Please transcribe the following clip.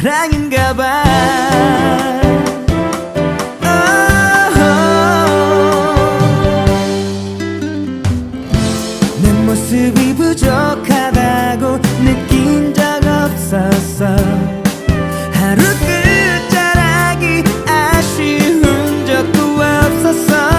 사랑인가 봐 내 모습이 부족하다고 느낀 적 없었어. 하루 끝자락이 아쉬운 적도 없었어.